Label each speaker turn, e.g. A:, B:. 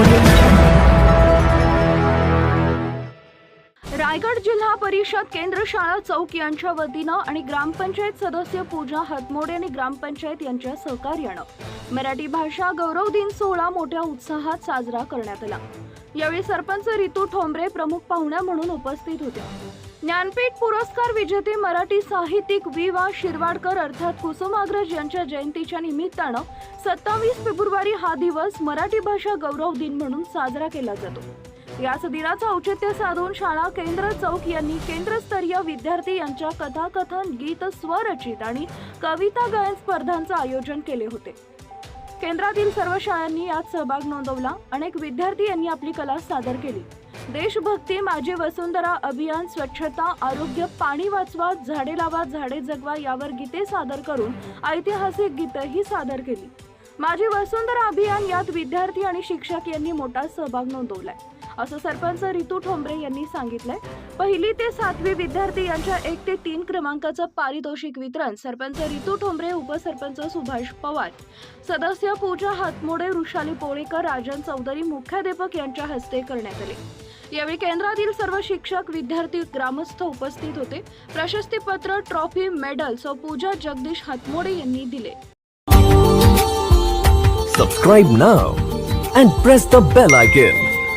A: audio. जिल्हा परिषद केंद्र शाळा चौक यांच्या वतीनं आणि ग्रामपंचायत सदस्य पूजा हतमोडे आणि ग्रामपंचायत यांच्या सहकार्यानं मराठी भाषा गौरव दिन सोहळा मोठ्या उत्साहात साजरा करण्यात आला. यावेळी सरपंच रितू ठोंबरे प्रमुख पाहुण्या म्हणून उपस्थित होत्या ज्ञानपीठ पुरस्कार विजेते मराठी साहित्यिक वि वा शिरवाडकर अर्थात कुसुमाग्रज यांच्या जयंतीच्या निमित्तानं सत्तावीस फेब्रुवारी हा दिवस मराठी भाषा गौरव दिन म्हणून साजरा केला जातो. याच दिनाचं औचित्य साधून शाळा केंद्र चौक यांनी केंद्रस्तरीय विद्यार्थी यांच्या कथाकथन गीत स्वरचित आणि कविता गायन स्पर्धांचं आयोजन केले होते. केंद्रातील सर्व शाळांनी यात सहभाग नोंदवला. अनेक विद्यार्थी यांनी आपली कला सादर केली. देशभक्ती माझी वसुंधरा अभियान स्वच्छता आरोग्य पाणी वाचवा झाडे लावा झाडे जगवा यावर गीते सादर करून ऐतिहासिक गीतही सादर केली. माझी वसुंधरा अभियान यात विद्यार्थी आणि शिक्षक यांनी मोठा सहभाग नोंदवलाय. असं सरपंच रितू ठोंबरे यांनी सांगितलंय. पहिली ते सातवी विद्यार्थी यांच्या एक ते तीन क्रमांकाचं पारितोषिक वितरण सरपंच रितू ठोंबरे उपसरपंच सुभाष पवार. सदस्य पूजा हातमोडे वृषाली पोळेकर राजन चौधरी मुख्याध्यापक यांच्या हस्ते करण्यात आले. यावेळी केंद्रातील सर्व शिक्षक विद्यार्थी ग्रामस्थ उपस्थित होते. प्रशस्तीपत्र ट्रॉफी मेडल व पूजा जगदीश हातमोडे यांनी दिले.
B: Subscribe now and press the bell icon